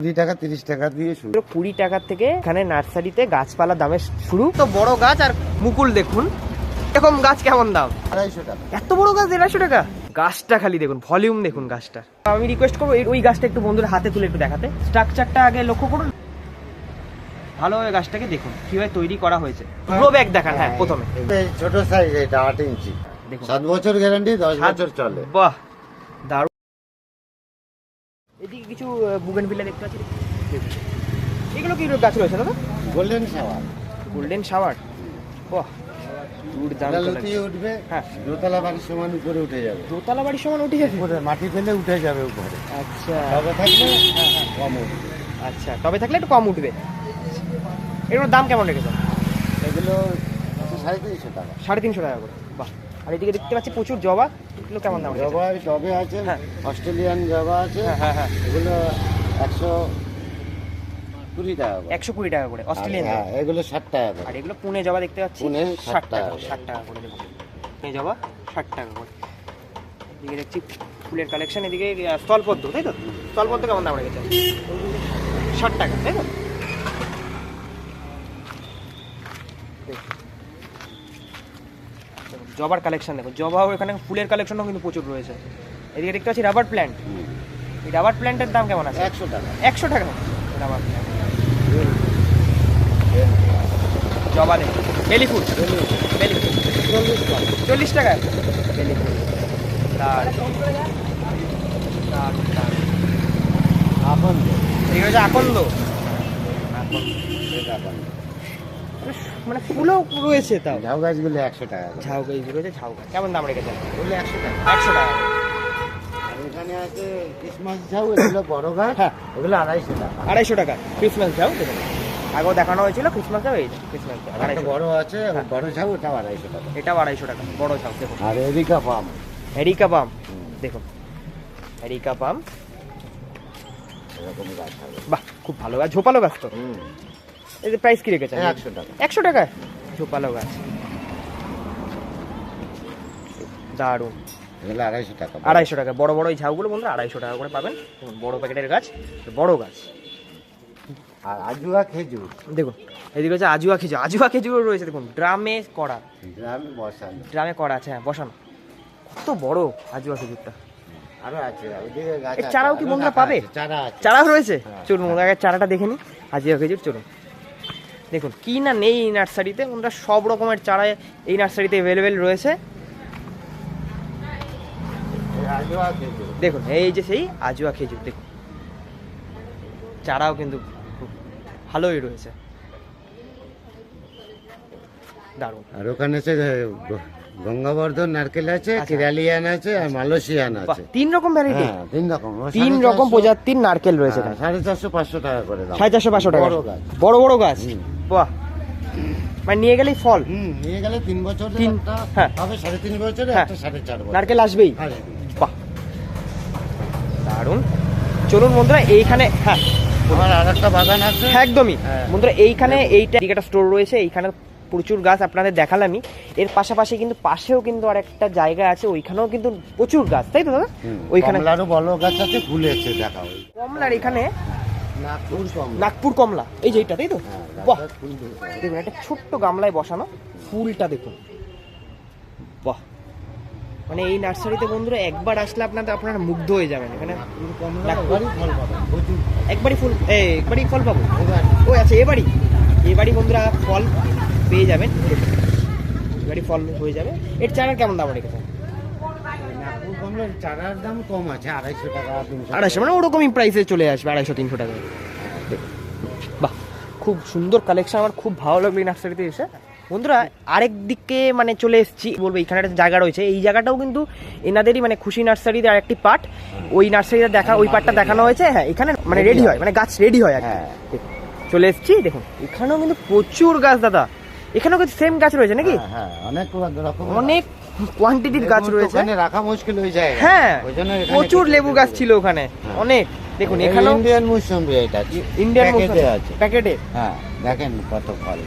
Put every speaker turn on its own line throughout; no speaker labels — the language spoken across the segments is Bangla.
কুড়ি টাকা তিরিশ টাকা দিয়ে শুরু।
কুড়ি টাকা থেকে এখানে নার্সারিতে গাছপালা দামের শুরু। তো বড় গাছ আর মুকুল দেখুন। এরকম গাছ কেমন দাম?
আড়াইশো টাকা।
এত বড় গাছ দেড়শো টাকা? গাছটা খালি দেখুন ভলিউম দেখুন গাছটা। আমি রিকোয়েস্ট করব ওই গাছটা একটু বন্ধুরা হাতে তুলে একটু দেখাতে। স্ট্রাকচারটা আগে লক্ষ্য করুন। ভালোভাবে গাছটাকে দেখুন কীভাবে তৈরি করা হয়েছে। গ্রো ব্যাগ দেখান হ্যাঁ প্রথমে।
ছোট সাইজ এটা আট ইঞ্চি। সাত বছর গ্যারান্টি দশ বছর চলে।
বাহ দারুণ। কিছু বুগেন ভিলা দেখতে পাচ্ছি। এগুলো কি গাছ রয়েছে দাদা?
গোল্ডেন শাওয়ার
গোল্ডেন শাওয়ার বাহ।
উঠবে
হ্যাঁ।
দোতলা বাড়ির সমান উপরে উঠে যাবে।
দোতলা বাড়ির সমান উঠে যাবে?
উপরে মাটি ফেলে উঠে যাবে উপরে।
আচ্ছা।
তবে থাকলে কম উঠবে।
আচ্ছা তবে থাকলে একটু কম উঠবে। এগুলোর দাম কেমন রেখেছেন?
এগুলো সাড়ে তিনশো টাকা।
সাড়ে তিনশো টাকা করে। বাহ আর এদিকে দেখতে পাচ্ছি প্রচুর জবা। এগুলো কেমন দাম?
জবা টবে আছে
হ্যাঁ।
অস্ট্রেলিয়ান জবা আছে
হ্যাঁ হ্যাঁ হ্যাঁ।
এগুলো একশো কুড়ি টাকা
একশো কুড়ি টাকা করে অস্ট্রেলিয়ান
হ্যাঁ এগুলো ষাট টাকা করে।
আর এগুলো পুনে জবা দেখতে পাচ্ছি?
পুনে
ষাট টাকা। ষাট টাকা করে দেখুন পুনে জবা ষাট টাকা করে। এদিকে দেখছি ফুলের কালেকশন এদিকে স্থলপদ্ম তাই তো? স্থলপদ্ম কেমন দাম রেখেছেন ষাট টাকা তাই তো? জবার কালেকশন দেখো জবাও এখানে ফুলের কালেকশনও কিন্তু প্রচুর রয়েছে। এদিকে দেখতে পাচ্ছি রাবার প্ল্যান্ট এই রাবার প্ল্যান্টের দাম কেমন আছে?
একশো টাকা।
একশো টাকা। রাবার প্ল্যান্ট জবা দেখুন বেলি ফুল। বেলি ফুল।
চল্লিশ টাকা।
বেলি ফুল। দারুণ।
আপন
এই হচ্ছে আকন্দ।
আপন
মানে ফুলও রয়েছে তাও।
ঝাউ গাছগুলো একশো টাকা
ঝাউ গাছ রয়েছে ঝাউ গাছ। কেমন দাম রেখেছেন?
ওগুলো একশো টাকা।
একশো টাকা।
এখানে আছে ক্রিসমাস ঝাউ এগুলো বড় গাছ।
হ্যাঁ।
ওগুলো আড়াইশো টাকা।
আড়াইশো টাকা। ক্রিসমাস ঝাউ দেখুন আগেও দেখানো হয়েছিল ক্রিসমাস ঝাউ এই ক্রিসমাস ঝাউ।
আর একটা বড় আছে বড় ঝাউ ওটাও আড়াইশো টাকা।
এটাও আড়াইশো টাকা বড় ঝাউ দেখুন।
আর এদিকা পাম
এরিকা পাম দেখুন। এরিকা পাম
এরকম গাছ
বাহ খুব ভালো গাছ ঝোপালো গাছ তো।
হুম।
এর প্রাইস কি রেখেছেন?
একশো টাকা।
একশো টাকা ঝোপালো গাছ। দারুণ।
এগুলো আড়াইশো টাকা
আড়াইশো টাকা। বড় বড় এই ঝাউগুলো বন্ধুরা আড়াইশো টাকা করে পাবেন। দেখুন বড় প্যাকেটের গাছ বড় গাছ।
আর আজুয়া খেজুর।
দেখুন এদিকে হচ্ছে আজুয়া খেজুর। আজুয়া খেজুরও রয়েছে দেখুন ড্রামে করা।
গ্রামে বসানো।
ড্রামে করা আছে হ্যাঁ বসানো। কত বড় আজুয়া খেজুরটা।
আরও আছে
চারাও কি বন্ধুরা পাবে?
আছে, চারা
রয়েছে।
হ্যাঁ।
চলুন আগে চারাটা দেখে নিই। আজিয়া খেজুর চলুন। দেখুন কি না নেই এই নার্সারিতে ওনারা সব রকমের চারা এই নার্সারিতে অ্যাভেলেবেল রয়েছে। দেখুন এই যে সেই আজুয়া খেজুর দেখুন। চারাও কিন্তু ভালোই রয়েছে। দারুণ।
আর ওখানে গঙ্গাবর্ধন নারকেল আছে
আচ্ছা।
কিরালিয়ান আছে আর মালয়েশিয়ান আছে।
তিন রকম ভ্যারাইটি
তিন রকম।
তিন রকম প্রজাতির নারকেল রয়েছে
হ্যাঁ, সাড়ে চারশো পাঁচশো টাকা করে
সাড়ে চারশো পাঁচশো টাকা।
বড়
বড় গাছ। বাহ। মানে নিয়ে গেলেই ফল।
হুম নিয়ে গেলে তিন একটা
হ্যাঁ।
হবে সাড়ে তিন বছরে
হ্যাঁ।
একটা সাড়ে চার বছর
নারকেল আসবেই।
আসবে।
বাহ। দারুণ। চলুন বন্ধুরা এইখানে হ্যাঁ।
আমার আর একটা বাগান আছে।
হ্যাঁ, একদমই।
হ্যাঁ।
বন্ধুরা এইখানে এইটা একটা স্টোর রয়েছে এইখানে প্রচুর গাছ আপনাদের দেখালামই। এর পাশাপাশি কিন্তু পাশেও কিন্তু আর একটা জায়গা আছে ওইখানেও কিন্তু প্রচুর গাছ তাই তো দাদা? ওইখানে
বড় গাছ আছে ফুলেছে দেখা
কমলার এখানে
নাগপুর কমলা।
এই যে এইটা তাই তো?
হ্যাঁ,
বাহ। দেখুন একটা ছোট্ট গামলায় বসানো? ফুলটা দেখুন। বাহ। মানে এই নার্সারিতে বন্ধুরা একবার আসলে আপনাদের আপনারা মুগ্ধ হয়ে যাবেন। এখানে। একবারই ফুল একবারই ফল পাবো? ও আচ্ছা এবারই? এবারই বন্ধুরা ফল পেয়ে যাবেন। এবারই ফল হয়ে যাবে। এর চারা কেমন দাম রেখেছেন?
কমলার চারার দাম কম আছে আড়াইশো টাকা
আড়াইশো মানে ওরকমই প্রাইসে চলে আসবে আড়াইশো তিনশো টাকা বাহ খুব সুন্দর কালেকশন আমার খুব ভালো লাগল এই নার্সারিতে এসে। বন্ধুরা আরেক দিকে মানে চলে এসেছি বলব এখানে একটা জায়গা রয়েছে এই জায়গাটাও কিন্তু এনাদেরই মানে খুশি নার্সারিতে আরেকটি পার্ট ওই নার্সারিতে দেখা ওই পার্টটা দেখানো হয়েছে হ্যাঁ এখানে মানে রেডি হয়। মানে গাছ রেডি হয় আর
হ্যাঁ।
চলে এসেছি দেখুন এখানেও কিন্তু প্রচুর গাছ দাদা। এখানেও কিন্তু সেম গাছ রয়েছে নাকি?
হ্যাঁ, হ্যাঁ অনেক
অনেক কোয়ান্টিটির গাছ রয়েছে।
ওখানে রাখা মুশকিল হয়ে যায়।
হ্যাঁ
ওই জন্য
প্রচুর লেবু গাছ ছিল ওখানে। অনেক। দেখুন
এই
এখানেও
ইন্ডিয়ান মুসম্বি এটা
ইন্ডিয়ান
প্যাকেটে আছে।
প্যাকেটে?
হ্যাঁ দেখেন কত ফল।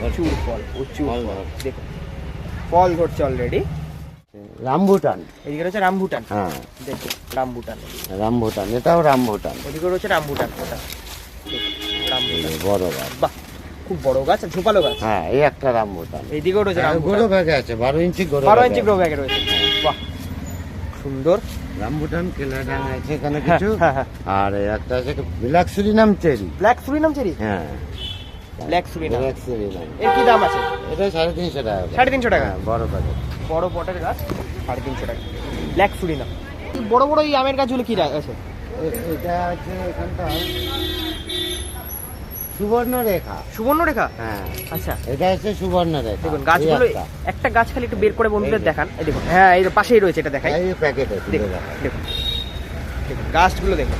প্রচুর ফল প্রচুর
ফল
দেখুন ফল ধরছে অলরেডি
রামভুটান।
এদিকে রয়েছে রামভুটান।
হ্যাঁ।
দেখুন রামভুটান।
রামভুটান এটাও রামভুটান।
এদিকে রয়েছে রামভুটান। ওটা রামভুটান
বড়
বাহ। খুব বড় গাছ আর ঝোপালো গাছ।
হ্যাঁ এই একটা রামভুটান
এইদিকেও রয়েছে
হ্যাঁ, গোড়ো ব্যাগে আছে বারো ইঞ্চি গোড়ো
বারো ইঞ্চি। গ্রো ব্যাগে রয়েছে। বাহ সুন্দর।
রামভুটান কেলাডাং আছে এখানে
হ্যাঁ,
কিছু।
হ্যাঁ, হ্যাঁ।
আর এই একটা আছে বিলাক্সুরি নাম চেরি।
Black Surinam cherry?
হ্যাঁ।
Black Surinam.
বিলাক্সুরি নাম
এর কি দাম আছে?
এটা সাড়ে তিনশো টাকা।
সাড়ে তিনশো টাকা?
হ্যাঁ, বড় প্যাকেট
বড় পটের গাছ সাড়ে তিনশো টাকা। Black Surinam. বড় বড় এই আমের গাছগুলো কি আছে?
এটা আছে এখানটা। সুবর্ণ রেখা হ্যাঁ।
আচ্ছা।
এটা হচ্ছে সুবর্ণ
দেখুন গাছগুলো
একটা।
গাছ খালি একটু বের করে বন্ধুদের দেখান। এই দেখুন হ্যাঁ এই পাশেই রয়েছে এটা দেখাই।
এই প্যাকেটে
দেখুন দেখুন দেখুন গাছগুলো দেখুন।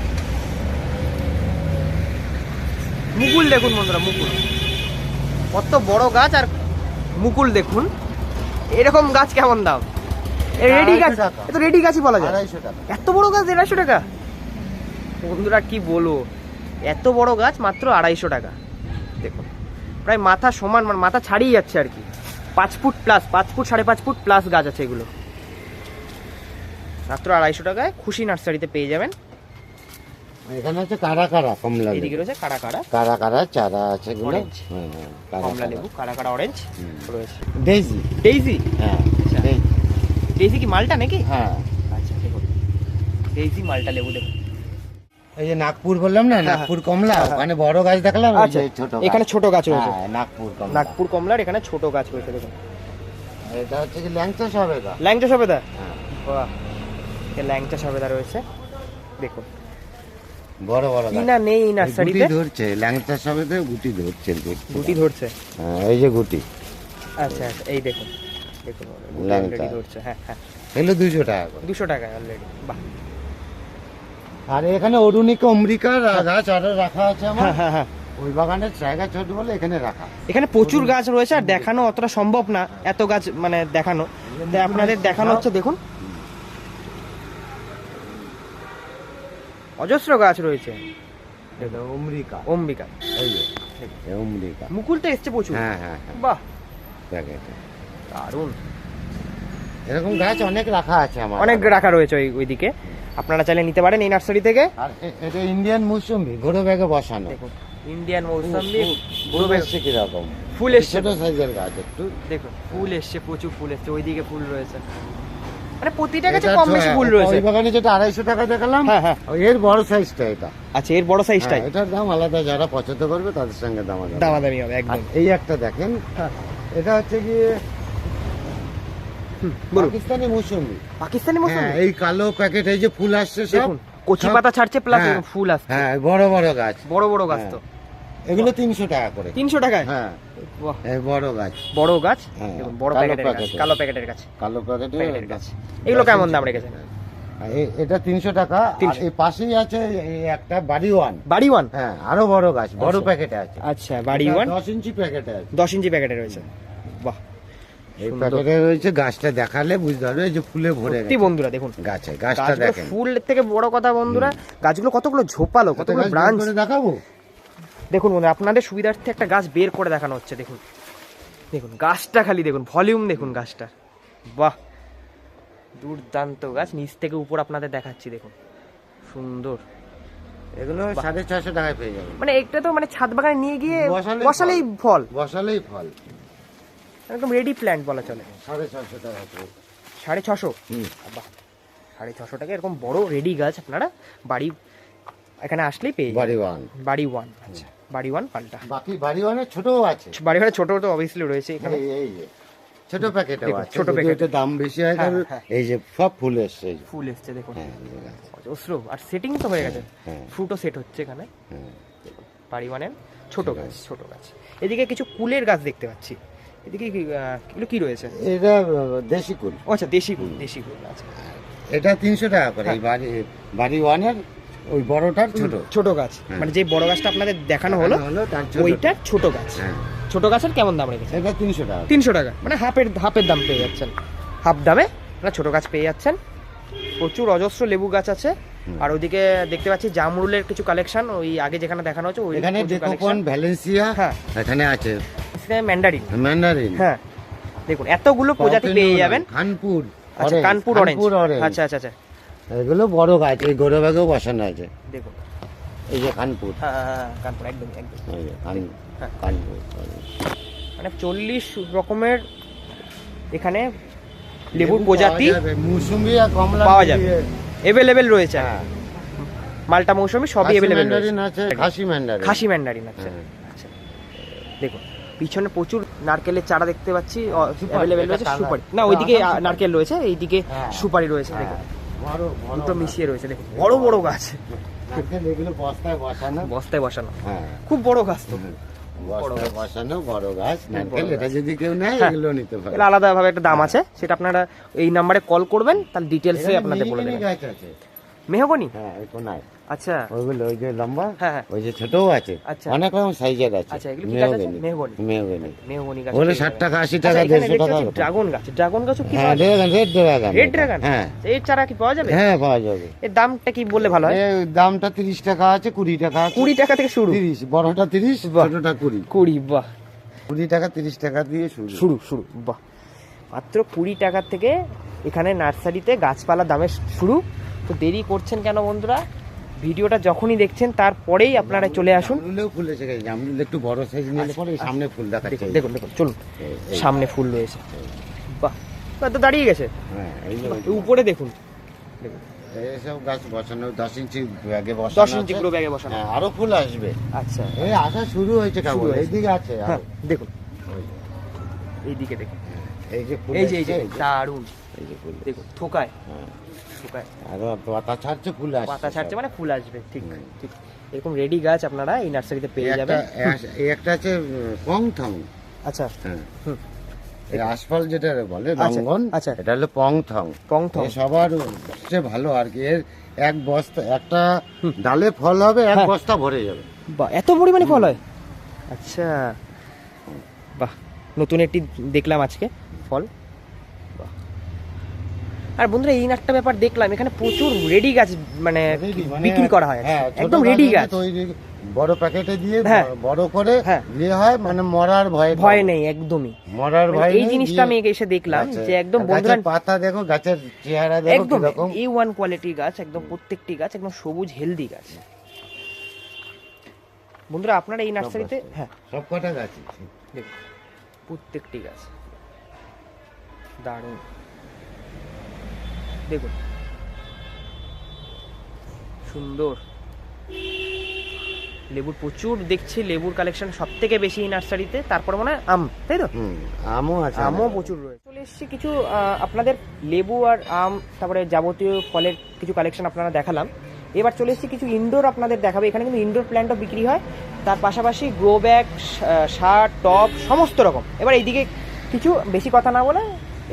মুকুল দেখুন বন্ধুরা মুকুল। কত বড় গাছ আর মুকুল দেখুন। এরকম গাছ কেমন দাম? রেডি গাছ রেডি গাছই বলা যায়। এত বড় গাছ দেড়াইশো টাকা? বন্ধুরা কি বলব? এত বড় গাছ মাত্র আড়াইশো টাকা। দেখুন প্রায় মাথা সমান মানে মাথা ছাড়িয়ে যাচ্ছে আর কি। পাঁচ ফুট প্লাস পাঁচ ফুট সাড়ে পাঁচ ফুট প্লাস গাছ আছে এগুলো। মাত্র আড়াইশো টাকায় খুশি নার্সারিতে পেয়ে যাবেন।
এখানে আছে কারা কারা? কমলা
এদিকে রয়েছে কাড়া কাড়া
কারা কারা? চারা আছে এগুলো। হ্যাঁ, হ্যাঁ, কারা
কমলা
কারা।
লেবু কাড়া কাড়া অরেঞ্জ রয়েছে।
ডেইজি
ডেইজি
হ্যাঁ
আচ্ছা।
ডেইজি।
ডেইজি কি মালটা নাকি?
হ্যাঁ।
আচ্ছা দেখুন। ডেইজি মালটা লেবু দেখুন।
এই যে নাগপুর বললাম না
হ্যাঁ,
নাগপুর কমলা
হ্যাঁ, হ্যাঁ।
বড় গাছ দেখলাম
আচ্ছা। এখানে ছোট গাছ রয়েছে।
হ্যাঁ, নাগপুর কমলা।
নাগপুর কমলার এখানে ছোট গাছ রয়েছে দেখুন।
এটা হচ্ছে কি ল্যাংচা সবেদা?
ল্যাংচা সবেদা?
হ্যাঁ,
বাহ ল্যাংচা সবেদা রয়েছে। দেখুন।
বড় বড়
কি
গাছ।
না নেই এই
গুটি
নার্সারিতে
ধরছে ল্যাংচা সবেদা গুটি ধরছে।
গুটি। ধরছে?
হ্যাঁ, এই যে গুটি।
আচ্ছা আচ্ছা এই দেখুন। দেখুন
ল্যাংচা।
ধরছে হ্যাঁ হ্যাঁ।
এগুলো দুশো টাকা
দুশো টাকায় অলরেডি বাহ।
আর এখানে অরুণিকা অমৃকার গাছ আরও রাখা আছে আমার।
হ্যাঁ হ্যাঁ হ্যাঁ।
ওই বাগানের জায়গা ছোট বলে এখানে রাখা।
এখানে প্রচুর গাছ রয়েছে আর দেখানো অতটা সম্ভব না এত গাছ মানে দেখানো। আপনাদের দেখানো হচ্ছে দেখুন। অজস্র গাছ রয়েছে।
এটা
অম্বিকা।
এই যে এই
মুকুল তো এসছে প্রচুর।
হ্যাঁ হ্যাঁ হ্যাঁ।
বাহ। দারুণ।
এরকম গাছ অনেক রাখা আছে আমার।
অনেক রাখা রয়েছে ওই ওইদিকে। আপনারা চাইলে নিতে পারেন এই নার্সারি থেকে।
আর এটা ইন্ডিয়ান মৌসুমি ঘোড়ো ব্যাগে বসানো।
দেখুন ইন্ডিয়ান মৌসাম্বি
ফুল এসছে কীরকম?
ফুল এসছে।
ছোট সাইজের গাছ একটু।
দেখুন ফুল এসছে প্রচুর ফুল এসছে ওইদিকে ফুল রয়েছে। মানে প্রতিটা গাছে কম বেশি ফুল রয়েছে।
ওই বাগানে যেটা আড়াইশো টাকা দেখালাম
হ্যাঁ, হ্যাঁ।
এর বড় সাইজটা এটা।
আচ্ছা এর বড় সাইজটাই
হ্যাঁ, এটার দাম আলাদা যারা পছন্দ করবে তাদের সঙ্গে দাম
দামাদামি হবে একদম।
এই একটা দেখেন
হ্যাঁ।
এটা হচ্ছে গিয়ে পাকিস্তানি মৌসুমি।
পাকিস্তানি
হ্যাঁ
মৌসুমি
এই কালো প্যাকেট এই যে ফুল আসছে সব
কচি পাতা ছাড়ছে প্লাস
হ্যাঁ,
ফুল আসছে।
হ্যাঁ বড় বড় গাছ।
বড় বড় গাছ তো।
এগুলো তিনশো টাকা করে।
তিনশো টাকায়?
হ্যাঁ। বড় গাছ।
বড় গাছ?
হ্যাঁ,
বড় প্যাকেটের গাছ কালো প্যাকেটের গাছ।
কালো
প্যাকেটের গাছ। এগুলো কেমন দাম রেখেছেন?
এটা তিনশো টাকা। আর
300
এই পাশেই আছে একটা বাড়ি ওয়ান।
বাড়ি ওয়ান?
হ্যাঁ আরও বড় গাছ বড়
আচ্ছা।
প্যাকেটে আছে।
আচ্ছা বাড়ি ওয়ান?
দশ ইঞ্চি প্যাকেটে আছে।
দশ ইঞ্চি প্যাকেটে রয়েছে। বাহ।
এই প্যাকেটে রয়েছে গাছটা দেখালে বুঝতে পারবে যে ফুলে ভরে
সত্যি বন্ধুরা দেখুন।
গাছে গাছটা দেখেন।
ফুলের থেকে বড় কথা বন্ধুরা গাছগুলো কতগুলো ঝোপালো কতগুলো ব্রাঞ্চ।
দেখাবো?
দেখুন আপনাদের সুবিধার্থে একটা গাছ বের করে দেখানো হচ্ছে দেখুন। দেখুন গাছটা খালি দেখুন ভলিউম দেখুন গাছটার। বাহ! দুর্দান্ত গাছ নিচ থেকে উপর আপনাদের দেখাচ্ছি দেখুন। সুন্দর।
এগুলো সাড়ে ছশো টাকায় পেয়ে
মানে একটা তো মানে ছাদ বাগানে নিয়ে গিয়ে
বসালেই
ফল।
বসালেই ফল।
একদম রেডি প্ল্যান্ট বলা চলে।
সাড়ে ছশো টাকা
সাড়ে ছশো
হুম।
বাহ সাড়ে ছশো টাকা এরকম বড় রেডি গাছ আপনারা বাড়ি এখানে আসলেই পেয়ে
বাড়ি ওয়ান।
বাড়ি ওয়ান আচ্ছা। বাড়ি ওয়ান পাল্টা।
বাকি বাড়ি ওয়ানের ছোটও আছে।
বাড়ি ঘরে ছোট তো অবভিয়াসলি রয়েছে এখানে।
এই ছোট
প্যাকেট
আছে।
ছোট
ছোট
প্যাকেট।
প্যাকেটে দাম বেশি হয়
হ্যাঁ,
কারণ
হ্যাঁ।
এই যে সব ফুল এসছে।
ফুল এসছে দেখুন।
হ্যাঁ।
অজস্র। আর সেটিং তো হয়ে গেছে।
হ্যাঁ।
ফ্রুটও সেট হচ্ছে এখানে।
হ্যাঁ।
বাড়ি ওয়ানের ছোট
ছোট
গাছ। ছোট গাছ। এদিকে কিছু কুলের গাছ দেখতে পাচ্ছি। এদিকে কি, এগুলো কি রয়েছে?
এটা দেশি কুল।
ও আচ্ছা দেশি কুল দেশি কুল আচ্ছা।
এটা তিনশো টাকা করে
হ্যাঁ।
এই বাড়ি বাড়ি ওয়ানের ওই বড়টার ছোট।
ছোট গাছ।
হ্যাঁ।
মানে যে বড় গাছটা আপনাদের দেখানো হলো ওইটার ছোট গাছ।
হ্যাঁ।
ছোট গাছের কেমন দাম রেখেছে
এটা তিনশো টাকা।
তিনশো টাকা। মানে হাফের হাফের দাম পেয়ে যাচ্ছেন। হাফ দামে আপনারা ছোট গাছ পেয়ে যাচ্ছেন। প্রচুর অজস্র লেবু গাছ আছে। আর ওইদিকে দেখতে পাচ্ছি জামরুলের কিছু কালেকশন ওই আগে যেখানে দেখানো হচ্ছে ওই
এখানে ডেকোপন ভ্যালেন্সিয়া
হ্যাঁ।
এখানে আছে।
ম্যান্ডারিন
ম্যান্ডারিন
হ্যাঁ। দেখুন এতগুলো প্রজাতি পেয়ে যাবেন।
খানপুর
আচ্ছা কানপুর অরেঞ্জ আচ্ছা আচ্ছা আচ্ছা।
এগুলো বড় গাছ এই গরু ব্যাগেও বসানো আছে।
দেখুন।
এই যে কানপুর।
হ্যাঁ হ্যাঁ, হ্যাঁ, কানপুর একদম একদম হ্যাঁ।
কানপুর
মানে চল্লিশ রকমের এখানে লেবুর প্রজাতি
মৌসুমী আর কমলা
পাওয়া যাবে। এভেলেবেল রয়েছে।
হ্যাঁ।
মালটা মৌসুমি সবই এভেলেবেল
আছে খাসি ম্যান্ডারিন
খাসি ম্যান্ডারিন আছে
হ্যাঁ।
আচ্ছা। দেখুন। পিছনে প্রচুর নারকেলের চারা দেখতে পাচ্ছি অ্যাভেলেবেল রয়েছে সুপারি। না ওইদিকে নারকেল রয়েছে এইদিকে
হ্যাঁ।
সুপারি রয়েছে
হ্যাঁ,
দেখুন
বড় বড়
দুটো
গাছ।
মিশিয়ে রয়েছে দেখুন। বড় বড় গাছ।
বস্তায় বসানো।
বস্তায় বসানো।
হ্যাঁ।
খুব বড় গাছ তো। হ্যাঁ। আলাদাভাবে একটা দাম আছে। সেটা আপনারা এই নাম্বারে কল করবেন তাহলে ডিটেলসে আপনাদের বলে দেবেন। মেহগনি?
হ্যাঁ এই
আচ্ছা।
ওইগুলো ওই যে লম্বা
হ্যাঁ, হ্যাঁ।
ওই যে ছোটও আছে।
আচ্ছা।
অনেক রকম সাইজের আছে।
আচ্ছা, এগুলো কি গাছ আছে?
মেহগনি।
মেহগনি। গাছ
ওগুলো
পেয়ে
ষাট
যাবেন।
টাকা আশি
আচ্ছা,
টাকা
এখানে
দেড়শো
দেখতে
টাকা
ড্রাগন গাছ। ড্রাগন গাছও কি
হ্যাঁ
যায়?
Red dragon
red dragon?
হ্যাঁ।
এর চারা কি পাওয়া যাবে?
হ্যাঁ পাওয়া যাবে।
এর দামটা কি বললে ভালো হয়?
এর দামটা তিরিশ টাকা আছে কুড়ি টাকা আছে।
কুড়ি টাকা থেকে শুরু।
তিরিশ বড়টা তিরিশ
বাহ।
ছোটটা কুড়ি।
কুড়ি বাহ।
কুড়ি টাকা তিরিশ টাকা দিয়ে শুরু।
শুরু শুরু বাহ। মাত্র কুড়ি টাকা থেকে এখানে নার্সারিতে গাছপালা দামের শুরু। তো দেরি করছেন কেন বন্ধুরা? ভিডিওটা যখনই দেখছেন তারপরেই আপনারা চলে আসুন।
ফুল এসে গেছে। জামরুল একটু বড় সাইজ নিলে পরে সামনে ফুল দেখাচ্ছে।
দেখুন দেখুন চলুন। সামনে ফুল রয়েছে। বাহ তো দাঁড়িয়ে গেছে।
হ্যাঁ
উপরে দেখুন। দেখুন।
এইসব গাছ বসানো দশ ইঞ্চি ব্যাগে বসানো
দশ ইঞ্চি
আছে।
ব্যাগে বসানো।
হ্যাঁ আরও ফুল আসবে।
আচ্ছা।
এই আসা শুরু হয়েছে
শুরু
এইদিকে আছে
হ্যাঁ দেখুন। এইদিকে দেখুন।
এই যে
এই যে এই
এই যে,
দারুণ।
এই যে ফুল
দেখুন থোকায়।
হ্যাঁ।
থোকায়।
আরও পাতা ছাড়ছে ফুল আসছে
পাতা ছাড়ছে মানে ফুল আসবে ঠিক। ঠিক। এরকম রেডি গাছ আপনারা এই নার্সারিতে পেয়ে যাবেন।
একটা আছে পং থং
আচ্ছা।
হ্যাঁ। এই যেটা বলে
আচ্ছা,
রঙ্গন
আচ্ছা।
এটা হলো
পংথং
সবার সবচেয়ে ভালো আর কি এর এক বস্তা একটা ডালে ফল হবে এক
হ্যাঁ।
বস্তা ভরে যাবে।
বাহ এত পরিমাণে ফল হয়? আচ্ছা। বাহ নতুন একটি দেখলাম আজকে ফল। আর বন্ধুরা এই একটা ব্যাপার দেখলাম এখানে প্রচুর রেডি গাছ মানে
মানে
বিক্রি করা হয়
হ্যাঁ,
একদম রেডি
গাছ। বড় প্যাকেটে দিয়ে
হ্যাঁ।
বড়- করে
হ্যাঁ।
দিয়ে হয় মানে মরার ভয়
ভয় নেই একদমই।
মরার
মানে
ভয়
এই জিনিসটা আমি এসে দেখলাম যে একদম বন্ধুরা
পাতা দেখো গাছের চেহারা দেখো
একদম এ ওয়ান কোয়ালিটি গাছ একদম প্রত্যেকটি গাছ একদম সবুজ হেলদি গাছ। বন্ধুরা আপনারা এই নার্সারিতে হ্যাঁ।
সব কটা গাছ
প্রত্যেকটি গাছ। দারুণ। দেখুন। সুন্দর। লেবুর প্রচুর দেখছি লেবুর কালেকশন সব থেকে বেশি এই নার্সারিতে তারপর মনে হয় আম তাই তো?
আমও আছে।
আমও প্রচুর রয়েছে। চলে এসেছি কিছু আপনাদের লেবু আর আম তারপরে যাবতীয় ফলের কিছু কালেকশন আপনারা দেখালাম। এবার চলে এসেছি কিছু ইনডোর আপনাদের দেখাবে। এখানে কিন্তু ইনডোর প্ল্যান্টও বিক্রি হয়। তার পাশাপাশি গ্রো ব্যাগ শার্ট টপ সমস্ত রকম। এবার এইদিকে কিছু বেশি কথা না বলে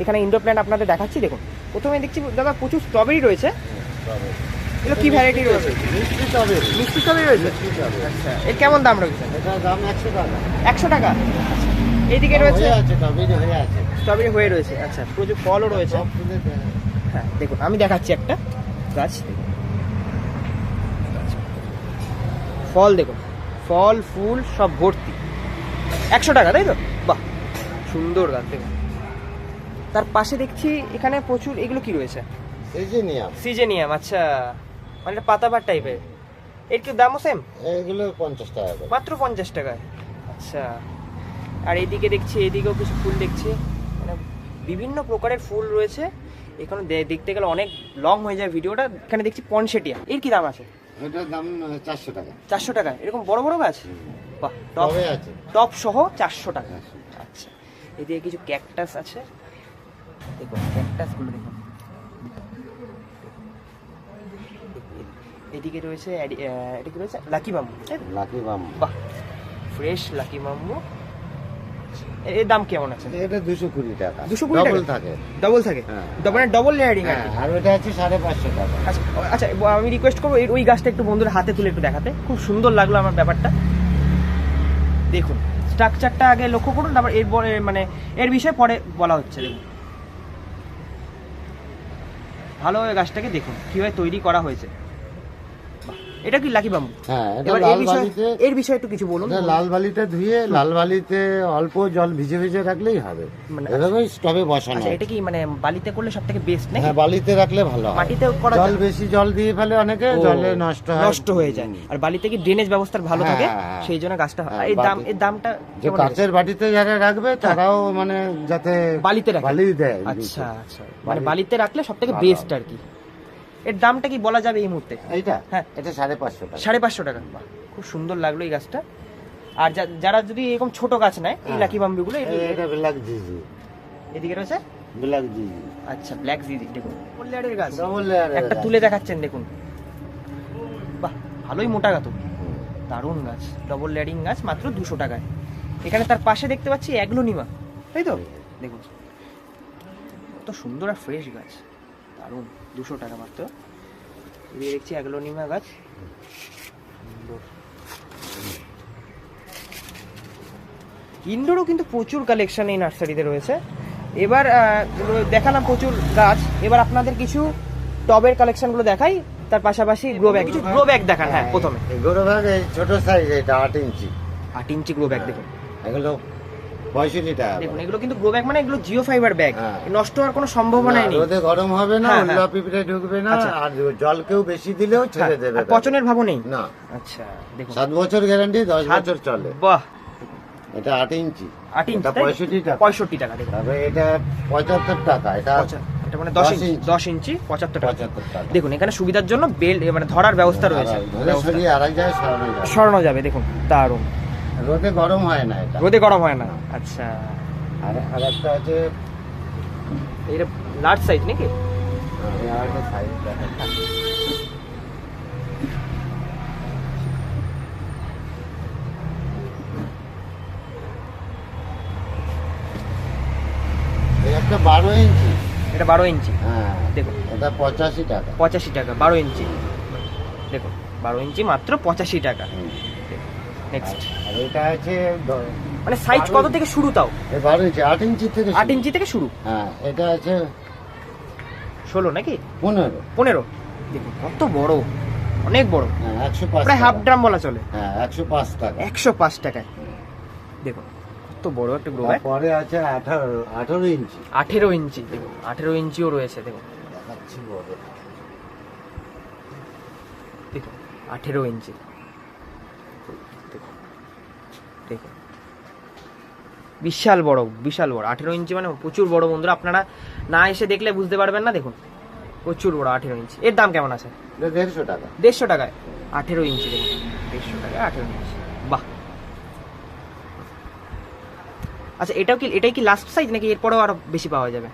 এখানে ইনডোর প্ল্যান্ট আপনাদের দেখাচ্ছি দেখুন। প্রথমে দেখছি দাদা প্রচুর স্ট্রবেরি রয়েছে। এগুলো কি ভ্যারাইটি রয়েছে?
মিষ্টি টবে
মিষ্টি স্ট্রবেরি রয়েছে। আচ্ছা এর কেমন দাম রয়েছে?
এটার দাম একশো টাকা।
একশো টাকা? এইদিকে রয়েছে?
হয়ে আছে
স্ট্রবেরি হয়ে রয়েছে আচ্ছা প্রচুর ফলও রয়েছে। হ্যাঁ দেখুন আমি দেখাচ্ছি একটা গাছ ফল দেখুন ফল ফুল সব ভর্তি। একশো টাকা তাই তো? বাহ সুন্দর গাছ দেখুন। তার পাশে দেখছি এখানে প্রচুর এগুলো কি রয়েছে?
এই যে নিয়াম
সিজেনিয়াম আচ্ছা। মানে পাতাবার টাইপের এর। কি দামও সেম
এগুলো পঞ্চাশ টাকা
মাত্র পঞ্চাশ টাকায় আচ্ছা। আর এইদিকে দেখছি এইদিকেও কিছু ফুল দেখছি। মানে বিভিন্ন প্রকারের ফুল রয়েছে। এখানে দেখতে গেলে অনেক লং হয়ে যায় ভিডিওটা এখানে দেখছি পনসেটিয়া। এর কি দাম আছে?
এটার দাম চারশো টাকা।
চারশো টাকায় এরকম বড় বড় গাছ? বাহ টপ
আছে।
টপ সহ চারশো টাকা। আচ্ছা। এদিকে কিছু ক্যাকটাস আছে। দেখুন ক্যাকটাসগুলো দেখুন। এদিকে রয়েছে এটা কি রয়েছে? লাকি বাম্বু
লাকি বাম
বাহ ফ্রেশ লাকি বাম্বু এর দাম কেমন আছে?
এটা দুশো কুড়ি টাকা।
220 টাকা?
থাকে।
ডবল থাকে। মানে ডবল লেয়ারিং আর
হ্যাঁ আর ওটা আছে সাড়ে পাঁচশো টাকা।
আচ্ছা আচ্ছা আমি রিকোয়েস্ট করব ওই গাছটা একটু বন্ধুরা হাতে তুলে একটু দেখাতে। খুব সুন্দর লাগল আমার ব্যাপারটা। দেখুন স্ট্রাকচারটা আগে লক্ষ্য করুন তারপর এর মানে এর বিষয়ে পরে বলা হচ্ছে দেখুন। ভালোভাবে গাছটাকে দেখুন কীভাবে তৈরি করা হয়েছে। এটা কি লাকি বাম্বু
হ্যাঁ
এবার এর বিষয়ে এর বিষয়ে একটু কিছু বলুন।
লাল বালিতে ধুয়ে লাল বালিতে অল্প জল ভিজে ভিজে রাখলেই হবে।
মানে-
স্টবে বসানো।
আচ্ছা এটা কি মানে বালিতে করলে সব থেকে বেস্ট নাকি?
হ্যাঁ বালিতে রাখলে ভালো হয়।
মাটিতেও করা
জল বেশি জল দিয়ে ফেলে অনেকে জলে নষ্ট হয়।
নষ্ট হয়ে যায়। আর বালিতে কি ড্রেনেজ ব্যবস্থা ভালো
হ্যাঁ,
থাকে?
হ্যাঁ, হ্যাঁ।
সেই জন্য গাছটা হয়।
হ্যাঁ,
এর দাম এর দামটা
যে কাচের বাটিতে যারা রাখবে তারাও মানে যাতে
বালিতে রাখে।
বালি দেয়।
আচ্ছা আচ্ছা। মানে বালিতে রাখলে সব থেকে বেস্ট আর কি। এর দামটা কি বলা যাবে এই মুহূর্তে?
এইটা?
হ্যাঁ।
এটা সাড়ে পাঁচশো টাকা।
সাড়ে পাঁচশো টাকা। খুব সুন্দর লাগল এই গাছটা। আর যারা যদি এরকম ছোট গাছ নেয় এই
হ্যাঁ।
লাকি বাম্বিগুলো
এটা ব্ল্যাক জিজি
এদিকে রয়েছে?
ব্ল্যাক জিজি
আচ্ছা ব্ল্যাক জিজি দেখুন। লেয়ারের গাছ।
ডবল লেয়ারের
একটা তুলে দেখাচ্ছেন দেখুন। বাহ ভালোই মোটা গাছ দারুণ গাছ। ডবল লেয়ারিং গাছ মাত্র দুশো টাকায়। এখানে তার পাশে দেখতে পাচ্ছি অ্যাগ্লোনিমা তাই তো? দেখুন। কত সুন্দর আর ফ্রেশ গাছ। দারুণ। দুশো টাকা মাত্র। এদিকে দেখছি অ্যাগ্লোনিমা গাছ। ইনডোরও কিন্তু প্রচুর কালেকশন এই নার্সারিতে রয়েছে। এবার দেখালাম প্রচুর গাছ। এবার আপনাদের কিছু টবের কালেকশনগুলো দেখাই। তার পাশাপাশি গ্রো ব্যাগ কিছু গ্রো ব্যাগ দেখান হ্যাঁ প্রথমে।
গৌরভাগ এই ছোট সাইজ এটা আট ইঞ্চি।
আট ইঞ্চি গ্রো ব্যাগ দেখুন।
এগুলো পঁয়ষট্টি টাকা
দেখুন এগুলো কিন্তু গ্রো ব্যাগ মানে এগুলো জিও ফাইবার ব্যাগ। নষ্ট হওয়ার কোনো নেই।
রোদে গরম হবে না
হ্যাঁ, হ্যাঁ।
উল্লা পিঁপড়ে ঢুকবে না
আচ্ছা।
আর জল কেউ বেশি দিলেও
হ্যাঁ,
ছেড়ে দেবে
পচনের ভাবও নেই?
না।
আচ্ছা দেখুন।
বছর গ্যারান্টি দশ
সাত-
বছর চলে।
বাহ।
এটা ইঞ্চি। টাকা।
পঁয়ষট্টি টাকা দেখুন।
তবে এটা পঁচাত্তর টাকা এটা
এটা মানে দশ
দশ
ইঞ্চি
ইঞ্চি।
দশ ইঞ্চি পঁচাত্তর টাকা। দেখুন এখানে সুবিধার জন্য বেল্ট মানে ধরার ব্যবস্থা রয়েছে।
সরানো
যাবে দেখুন দারুণ।
রোদে গরম হয় না এটা।
রোদে গরম হয় না। আচ্ছা।
আর আর একটা আছে
এটা লার্জ সাইজ নাকি?
একটা সাইজ একটা বারো ইঞ্চি।
এটা বারো ইঞ্চি।
হ্যাঁ
দেখুন
এটা পঁচাশি টাকা।
পঁচাশি টাকা বারো ইঞ্চি। দেখুন বারো ইঞ্চি মাত্র পঁচাশি টাকা। নেক্সট
এটা আছে
মানে সাইজ কত থেকে শুরু তাও?
বারো ইঞ্চি আট ইঞ্চি থেকে
আট ইঞ্চি থেকে শুরু?
হ্যাঁ এটা আছে
ষোলো নাকি?
পনেরো।
পনেরো। দেখুন কত বড়। অনেক বড়।
হ্যাঁ একশো পাঁচ
প্রায় হাফ ড্রাম বলা চলে।
হ্যাঁ একশো পাঁচ টাকা।
একশো পাঁচ টাকায়। দেখুন কত বড় একটা গ্রো
তারপরে আছে আঠারো আঠারো ইঞ্চি।
আঠেরো ইঞ্চি দেখুন আঠেরো ইঞ্চিও রয়েছে দেখুন।
দেখাচ্ছি বড়।
দেখুন আঠেরো ইঞ্চি দেখুন দেখুন বিশাল বড় বিশাল বড়। আঠেরো ইঞ্চি মানে প্রচুর বড় বন্ধুরা। আপনারা না এসে দেখলে বুঝতে পারবেন না দেখুন। প্রচুর বড় আঠেরো ইঞ্চি। এর দাম কেমন আছে?
দেড়শো টাকা।
দেড়শো টাকায়? আঠেরো ইঞ্চি দেখুন। দেড়শো টাকায় আঠেরো ইঞ্চি। বাহ। আচ্ছা এটাও কি এটাই কি লাস্ট সাইজ নাকি এরপরেও আরও বেশি পাওয়া যাবে?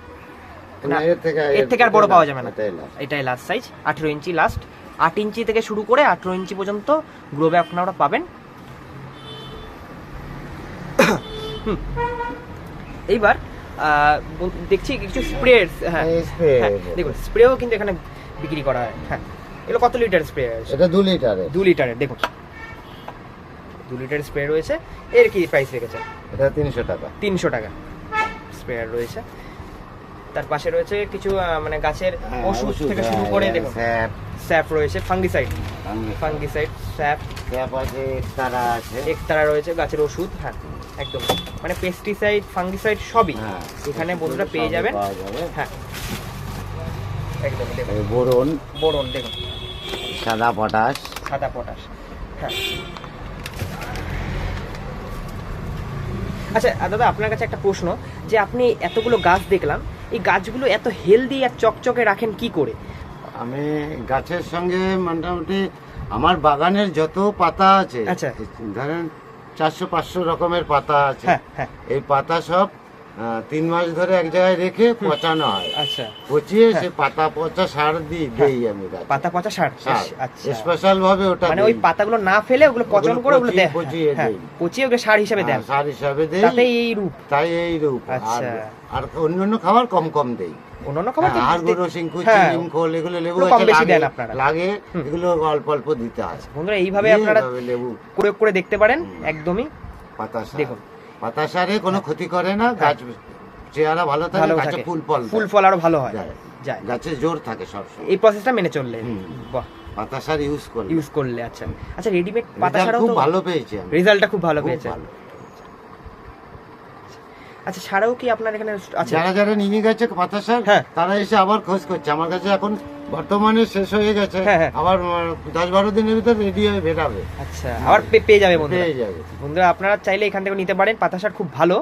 এর থেকে
আর বড় পাওয়া যাবে না।
এটাই
এটাই লাস্ট সাইজ আঠেরো ইঞ্চি লাস্ট আট ইঞ্চি থেকে শুরু করে আঠেরো ইঞ্চি পর্যন্ত গ্রো ব্যাগ আপনারা পাবেন হুম। এইবার দেখছি কিছু স্প্রে হ্যাঁ।
spray।
হ্যাঁ, দেখুন স্প্রেও কিন্তু এখানে বিক্রি করা হয় হ্যাঁ। এগুলো কত লিটার স্প্রে
এটা দু লিটারের
দু লিটারের দেখুন। দু লিটার স্প্রে রয়েছে এর কি প্রাইস রেখেছে?
এটা তিনশো টাকা।
তিনশো টাকা স্প্রেয়ার রয়েছে। তার পাশে রয়েছে কিছু মানে গাছের
হ্যাঁ,
ওষুধ থেকে
হ্যাঁ,
শুরু করে
হ্যাঁ,
দেখুন।
স্যাপ,
রয়েছে ফাঙ্গিসাইড ফাঙ্গিসাইড স্যাপ।
স্যাপ আছে তারা আছে।
একতারা রয়েছে গাছের ওষুধ হ্যাঁ। একদম। মানে পেস্টিসাইড ফাঙ্গিসাইড সবই
হ্যাঁ,
এখানে বন্ধুরা পেয়ে যাবেন। হ্যাঁ। একদম দেখুন।
বোরন।
বোরন দেখুন।
সাদা পটাশ।
সাদা পটাশ। হ্যাঁ। আচ্ছা দাদা আপনার কাছে একটা প্রশ্ন যে আপনি এতগুলো গাছ দেখলাম এই গাছগুলো এত হেলদি আর চকচকে রাখেন কি করে?
আমি গাছের সঙ্গে মোটামুটি আমার বাগানের যত পাতা আছে
আচ্ছা।
ধরেন চারশো পাঁচশো রকমের পাতা আছে।
হ্যাঁ হ্যাঁ।
এই পাতা সব তিন মাস ধরে এক জায়গায় রেখে পচানো হয়।
আচ্ছা।
পচিয়ে
হ্যাঁ।
সে পাতা পচা সার দিই দেই আমি
পাতা পচা সার? আচ্ছা।
স্পেশাল ভাবে ওটা
মানে ওই। পাতাগুলো না ফেলে ওগুলো পচন করে ওগুলো
পচিয়ে-
দেয়।
পচিয়ে
হ্যাঁ
দেই।
পচিয়ে ওগুলো সার হিসেবে দেন
হ্যাঁ, সার হিসাবে দেই।
এই রূপ।
তাই এই রূপ। আর
আচ্ছা।
আর অন্যান্য খাবার কম কম দেই।
অন্যান্য খাবার
হ্যাঁ, আর গুঁড়ো
হ্যাঁ।
চিনিম খোল এগুলো লেবু
কম বেশি
লাগে-
দেন আপনারা।
লাগে এগুলো অল্প অল্প দিতে হয়।
বন্ধুরা এইভাবে আপনারা প্রয়োগ করে দেখতে পারেন একদমই।
পাতা
দেখুন।
পাতা সারে কোনো ক্ষতি করে না গাছ চেহারা ভালো থাকে গাছে ফুল ফল
ফুল ফল আরও ভালো হয়।
যায়। গাছে জোর থাকে সব
এই প্রসেসটা মেনে চললে। বাহ।
পাতা সার ইউজ করলে।
ইউজ করলে আচ্ছা। আচ্ছা রেডিমেড পাতাসারও
খুব ভালো পেয়েছে
রেজাল্টটা খুব ভালো পেয়েছে। আচ্ছা ছাড়াও কি আপনার এখানে আছে?
যারা যারা নিয়ে গেছে পাতা সার
হ্যাঁ।
তারা এসে আবার খোঁজ করছে। আমার কাছে এখন বর্তমানে শেষ হয়ে গেছে।
হ্যাঁ, হ্যাঁ।
আবার দশ বারো দিনের ভিতর রেডি হয়ে বেরাবে।
আচ্ছা আবার পেয়ে যাবে বন্ধুরা।
পেয়ে যাবে।
বন্ধুরা আপনারা চাইলে এখান থেকে নিতে পারেন। পাতা খুব ভালো।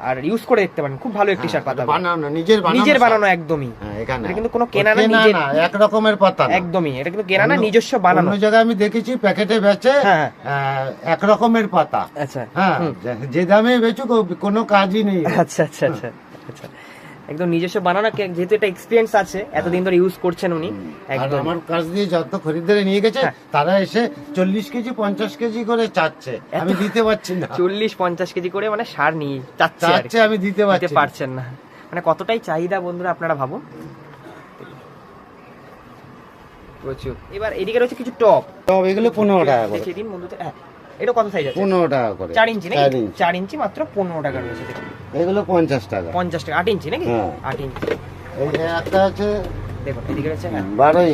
আর ইউজ করে দেখতে পারেন। খুব ভালো একটি শার্ট পাতা
হ্যাঁ, বানানো নিজের বানানো
নিজের বানানো একদমই।
হ্যাঁ, এখানে
এটা কিন্তু কোনো কেনা না, নিজের-
না, এক রকমের পাতা
একদমই এটা কিন্তু কেনা না নিজস্ব বানানো।
অন্য জায়গায় আমি দেখেছি প্যাকেটে বেচে
হ্যাঁ।
এক রকমের পাতা।
আচ্ছা।
হ্যাঁ যে- দামে বেচুক কোনো কাজই নেই।
আচ্ছা আচ্ছা আচ্ছা আচ্ছা। একদম নিজস্ব বানানো যেহেতু এটা এক্সপিরিয়েন্স আছে এতদিন ধরে ইউজ করছেন উনি একদম।
আমার কাছ দিয়ে যত খরিদ্দারে নিয়ে গেছে
হ্যাঁ।
তারা এসে চল্লিশ কেজি পঞ্চাশ কেজি করে চাচ্ছে। আমি দিতে পারছি না।
চল্লিশ পঞ্চাশ কেজি করে মানে সার নিয়ে চাচ্ছে
আমি দিতে পারছি
পারছেন না। মানে কতটাই চাহিদা বন্ধুরা আপনারা ভাবুন। প্রচুর। এবার এদিকে রয়েছে কিছু টপ।
তবে এগুলো পনেরো টাকা করে।
দেখিয়ে দিন বন্ধুদের হ্যাঁ এটা কত সাইজ আছে?
পনেরো টাকা করে।
চার ইঞ্চি নাকি?
চার ইঞ্চি।
মাত্র পনেরো টাকা রয়েছে দেখুন।
এগুলো পঞ্চাশ টাকা।
পঞ্চাশ টাকা। আট ইঞ্চি নাকি?
হ্যাঁ।
আট ইঞ্চি।
এই যে একটা আছে
দেখুন এদিকে রয়েছে হ্যাঁ।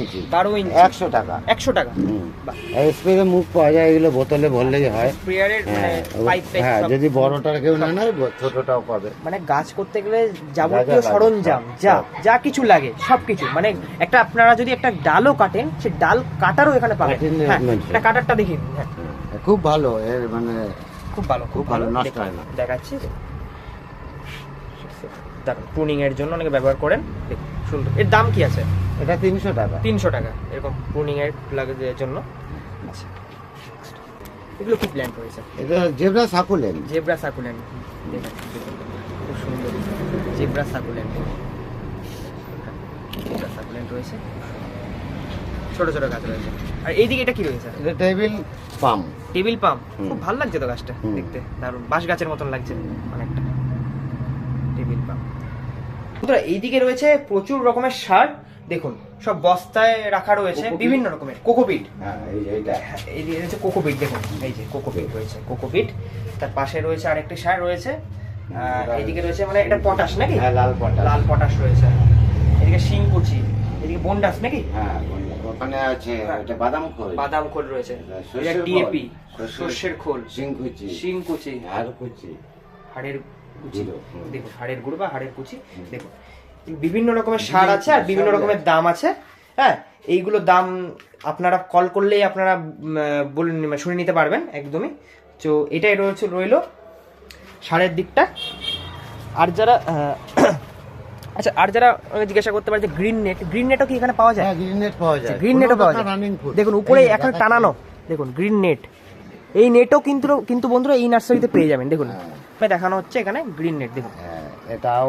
ইঞ্চি।
বারো ইঞ্চি।
একশো টাকা।
একশো টাকা।
হুম। স্প্রে মুখ পাওয়া যায় এগুলো বোতলে ভরলেই হয়।
স্প্রেয়ারের মানে
হ্যাঁ
পাইপ টাইপ
হ্যাঁ যদি বড়টার কেউ না নেয় ছোটটাও পাবে।
মানে গাছ করতে গেলে যাবতীয় সরঞ্জাম যা যা কিছু লাগে সবকিছু। মানে একটা আপনারা যদি একটা ডালও কাটেন সে ডাল কাটারও এখানে পাবেন। হ্যাঁ এটা কাটারটা দেখি হ্যাঁ
হ্যাঁ, খুব ভালো এর মানে
খুব ভালো খুব ভালো
নষ্ট হয় না।
দেখাচ্ছি। প্রুনিং এর জন্য অনেকে ব্যবহার করেন। সুন্দর। এর দাম কি আছে?
এটা তিনশো টাকা।
তিনশো টাকা এরকম প্রুনিং এর লাগের জন্য। আচ্ছা। এগুলো কি প্ল্যান করেছে
এটা জেব্রা সাকুলেন
জেব্রা দেখুন, খুব সুন্দর। Zebra succulent. জেব্রা সাকুলেন্ট রয়েছে। ছোট ছোট গাছ রয়েছে। আর এইদিকে এটা কি রয়েছে?
এটা টেবিল পাম্প
টেবিল পাম্প খুব ভালো লাগছে তো গাছটা দেখতে। দারুণ। বাঁশ গাছের মতন লাগছে অনেকটা। টেবিল পাম্প বন্ধুরা এইদিকে রয়েছে প্রচুর রকমের সার। দেখুন সব বস্তায় রাখা রয়েছে বিভিন্ন রকমের। কোকোপিট।
হ্যাঁ এই যে
হ্যাঁ, এই রয়েছে কোকোপিট। দেখুন এই যে কোকোপিট রয়েছে কোকোপিট। তার পাশে রয়েছে আরেকটি সার রয়েছে। এইদিকে রয়েছে মানে এটা পটাশ নাকি?
হ্যাঁ লাল পটা
লাল পটাশ রয়েছে। এদিকে শিংকুচি। এদিকে বন্ডাস নাকি?
হ্যাঁ ওখানে আছে
হ্যাঁ।
এটা বাদাম খোল।
বাদাম খোল রয়েছে। এটা ডিএপি
খোল।
সর্ষের খোল।
শিংকুচি।
শিংকুচি
আর কুচি।
হাড়ের কুচি। দেখুন হাড়ের গুঁড়ো বা হাড়ের কুচি। দেখুন বিভিন্ন রকমের সার আছে আর বিভিন্ন রকমের দাম আছে হ্যাঁ? এইগুলো দাম আপনারা কল করলেই আপনারা বলে মানে শুনে নিতে পারবেন একদমই। তো এটাই রয়েছে রইল সারের দিকটা। আর যারা আচ্ছা আর যারা জিজ্ঞাসা করতে পারে যে গ্রিন নেট গ্রিন নেটও কি এখানে পাওয়া যায়?
হ্যাঁ গ্রিন নেট পাওয়া যায়।
গ্রিন নেটও পাওয়া যায়।
রানিং ফুড
দেখুন উপরে এখন টানানো। দেখুন গ্রিন নেট এই নেটও কিন্তু কিন্তু বন্ধুরা এই নার্সারিতে পেয়ে যাবেন দেখুন।
হ্যাঁ।
দেখানো হচ্ছে এখানে গ্রিন নেট দেখুন।
হ্যাঁ এটাও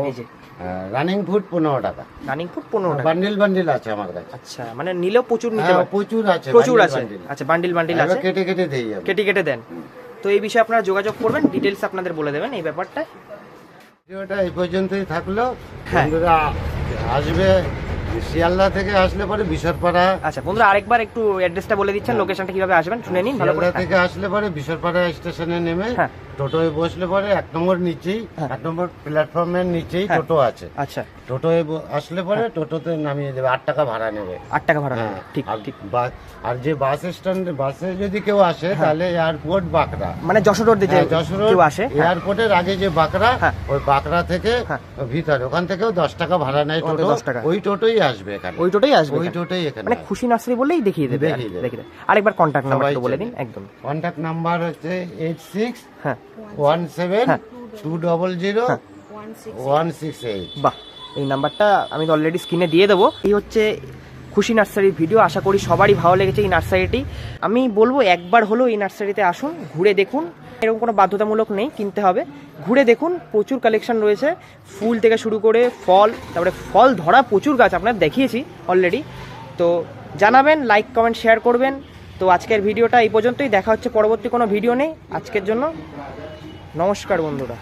রানিং ফুড পনেরো টাকা।
রানিং ফুড পনেরো টাকা।
বান্ডিল বান্ডিল আছে আমার কাছে।
আচ্ছা মানে নিলেও প্রচুর নিতে
হ্যাঁ,
পারে
প্রচুর আছে
প্রচুর আছে। আচ্ছা বান্ডিল বান্ডিল আছে।
কেটে কেটে যাবে
কেটে কেটে দেন। তো এই বিষয়ে আপনারা যোগাযোগ করবেন ডিটেলস আপনাদের বলে দেবেন এই ব্যাপারটা
ভিডিওটা এই পর্যন্তই থাকল
হ্যাঁ।
বন্ধুরা আসবে শিয়ালদা থেকে আসলে পরে বিশরপাড়া
আচ্ছা বন্ধুরা আরেকবার একটু অ্যাড্রেসটা বলে দিচ্ছেন লোকেশনটা কীভাবে আসবেন শুনে নিন ভালো করে
শিয়ালদা থেকে আসলে পরে বিশরপাড়া স্টেশনে নেমে
হ্যাঁ।
টোটোয় বসলে পরে এক নম্বর নিচেই
হ্যাঁ।
এক নম্বর প্ল্যাটফর্মের নিচেই
হ্যাঁ।
টোটো আছে
আচ্ছা
টোটোয় ব- আসলে পরে টোটোতে নামিয়ে দেবে আট টাকা ভাড়া নেবে
আট টাকা ভাড়া
হ্যাঁ,
নেবে। ঠিক
আর
ঠিক
বা- আর যে বাস স্ট্যান্ড বাসে যদি কেউ আসে তাহলে এয়ারপোর্ট বাঁকড়া
মানে যশোর রোড
হ্যাঁ, যশোর
কেউ আসে হ্যাঁ।
এয়ারপোর্টের আগে যে বাঁকড়া
হ্যাঁ।
ওই বাঁকড়া থেকে
হ্যাঁ।
ভিতরে ওখান থেকেও দশ টাকা ভাড়া নেয়
ওখান থেকে
টোটো
10 টাকা।
ওই টোটোই আসবে এখানে।
ওই টোটাই আসবে
ওই
এখানে।
এখানে
মানে খুশি নার্সারি বললেই দেখিয়ে দেবে
দেখিয়ে দেবে।
আরেকবার কন্ট্যাক্ট নাম্বার বলে দিন একদম।
কন্ট্যাক্ট নাম্বার হচ্ছে এইট সিক্স
হ্যাঁ।
One seven. Two double zero one six eight
বাহ এই নাম্বারটা আমি তো অলরেডি স্ক্রিনে দিয়ে দেবো। এই হচ্ছে খুশি নার্সারির ভিডিও আশা করি সবারই ভালো লেগেছে এই নার্সারিটি। আমি বলব একবার হলেও এই নার্সারিতে আসুন ঘুরে দেখুন। এরকম কোনো বাধ্যতামূলক নেই কিনতে হবে। ঘুরে দেখুন, প্রচুর কালেকশন রয়েছে। ফুল থেকে শুরু করে ফল, তারপরে ফল ধরা প্রচুর গাছ আপনার দেখিয়েছি অলরেডি তো জানাবেন লাইক কমেন্ট শেয়ার করবেন। তো আজকের ভিডিওটা এই পর্যন্তই। দেখা হচ্ছে পরবর্তী কোনো ভিডিও নেই। আজকের জন্য নমস্কার বন্ধুরা।